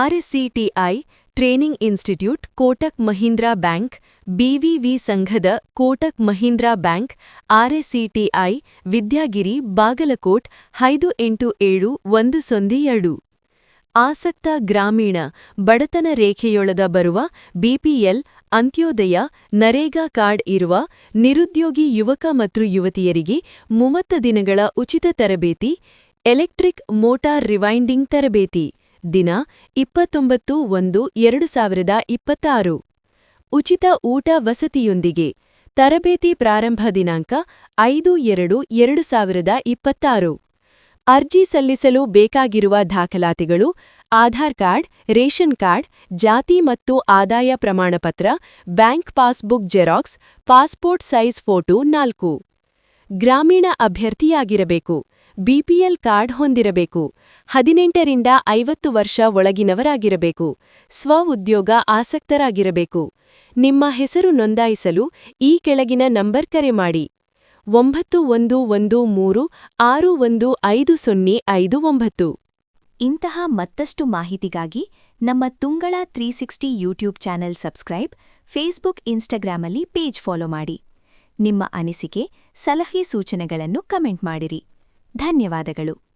ಆರ್ಎಸ್ಸಿಟಿಐ training institute, Kotak Mahindra bank BVV ಸಂಘದ Kotak Mahindra bank RSETI Vidyagiri, Bagalkot, ಐದು ಎಂಟು ಏಳು ಒಂದು ಸೊಂದಿ ಎರಡು. ಆಸಕ್ತ ಗ್ರಾಮೀಣ ಬಡತನ ರೇಖೆಯೊಳದ ಬರುವ ಬಿಪಿಎಲ್ ಅಂತ್ಯೋದಯ, ನರೇಗಾ ಕಾರ್ಡ್ ಇರುವ ನಿರುದ್ಯೋಗಿ ಯುವಕ ಮತ್ತು ಯುವತಿಯರಿಗೆ ಮೂವತ್ತು ದಿನಗಳ ಉಚಿತ ತರಬೇತಿ, ಎಲೆಕ್ಟ್ರಿಕ್ ಮೋಟಾರ್ ರಿವೈಂಡಿಂಗ್ ತರಬೇತಿ. ದಿನ ಇಪ್ಪತ್ತೊಂಬತ್ತು ಒಂದು ಎರಡು ಸಾವಿರದ ಇಪ್ಪತ್ತಾರು. ಉಚಿತ ಊಟ ವಸತಿಯೊಂದಿಗೆ ತರಬೇತಿ ಪ್ರಾರಂಭ ದಿನಾಂಕ ಐದು ಎರಡು ಎರಡು ಸಾವಿರದ ಇಪ್ಪತ್ತಾರು. ಅರ್ಜಿ ಸಲ್ಲಿಸಲು ಬೇಕಾಗಿರುವ ದಾಖಲಾತಿಗಳು ಆಧಾರ್ ಕಾರ್ಡ್, ರೇಷನ್ ಕಾರ್ಡ್, ಜಾತಿ ಮತ್ತು ಆದಾಯ ಪ್ರಮಾಣಪತ್ರ, bank passbook xerox, passport size photo ನಾಲ್ಕು. ಗ್ರಾಮೀಣ ಅಭ್ಯರ್ಥಿಯಾಗಿರಬೇಕು. ಬಿಪಿಎಲ್ ಕಾರ್ಡ್ ಹೊಂದಿರಬೇಕು. ಹದಿನೆಂಟರಿಂದ ಐವತ್ತು ವರ್ಷ ಒಳಗಿನವರಾಗಿರಬೇಕು. ಸ್ವ ಉದ್ಯೋಗ ಆಸಕ್ತರಾಗಿರಬೇಕು. ನಿಮ್ಮ ಹೆಸರು ನೋಂದಾಯಿಸಲು ಈ ಕೆಳಗಿನ ನಂಬರ್ ಕರೆ ಮಾಡಿ. ಒಂಬತ್ತು ಒಂದು ಒಂದು ಮೂರು ಆರು ಒಂದು ಐದು ಸೊನ್ನೆ ಐದು ಒಂಬತ್ತು. ಇಂತಹ ಮತ್ತಷ್ಟು ಮಾಹಿತಿಗಾಗಿ ನಮ್ಮ Tungala three sixty YouTube channel subscribe, Facebook, ಇನ್ಸ್ಟಾಗ್ರಾಮಲ್ಲಿ ಪೇಜ್ ಫಾಲೋ ಮಾಡಿ. ನಿಮ್ಮ ಅನಿಸಿಕೆ ಸಲಹೆ ಸೂಚನೆಗಳನ್ನು ಕಮೆಂಟ್ ಮಾಡಿರಿ. ಧನ್ಯವಾದಗಳು.